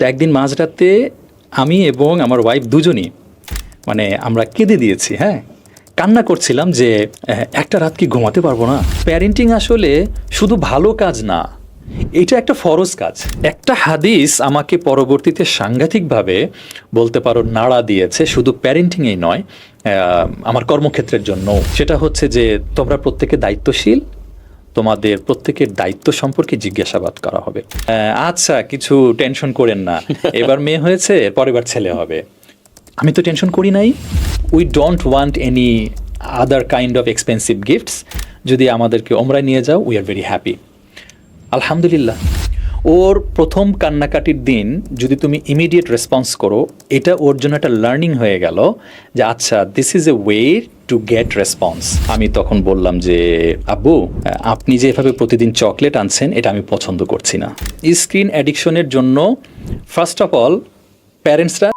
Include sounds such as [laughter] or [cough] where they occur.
তো একদিন মাঝরাতে আমি এবং আমার ওয়াইফ দুজনই মানে আমরা কেঁদে দিয়েছি হ্যাঁ? কান্না করছিলাম যে একটা রাত কি ঘুমাতে পারব না? প্যারেন্টিং আসলে শুধু ভালো কাজ না, এটা একটা ফরজ কাজ। একটা হাদিস আমাকে পরবর্তীতে সাংঘাতিকভাবে বলতে পারো নাড়া দিয়েছে, শুধু প্যারেন্টিংয়েই নয় আমার কর্মক্ষেত্রের জন্য সেটা হচ্ছে যে, তোমরা প্রত্যেকে দায়িত্বশীল তোমাদের প্রত্যেকের দায়িত্ব সম্পর্কে জিজ্ঞাসাবাদ করা হবে। আচ্ছা কিছু টেনশন করেন না। [laughs] এবার মেয়ে হয়েছে পরের বার ছেলে হবে। আমি তো টেনশন করি নাই। We don't want any other kind of expensive gifts যদি আমাদেরকে ওমরায় নিয়ে যাও উই আর ভেরি হ্যাপি আলহামদুলিল্লাহ। ওর প্রথম কান্নাকাটির দিন যদি তুমি ইমিডিয়েট রেসপন্স করো, এটা ওর জন্য একটা লার্নিং হয়ে গেল যে আচ্ছা this is a way to get response আমি তখন বললাম যে, আব্বু, আপনি যে এভাবে প্রতিদিন চকলেট আনছেন, এটা আমি পছন্দ করছি না। স্ক্রিন অ্যাডিকশনের জন্য ফার্স্ট অফ অল প্যারেন্টসরা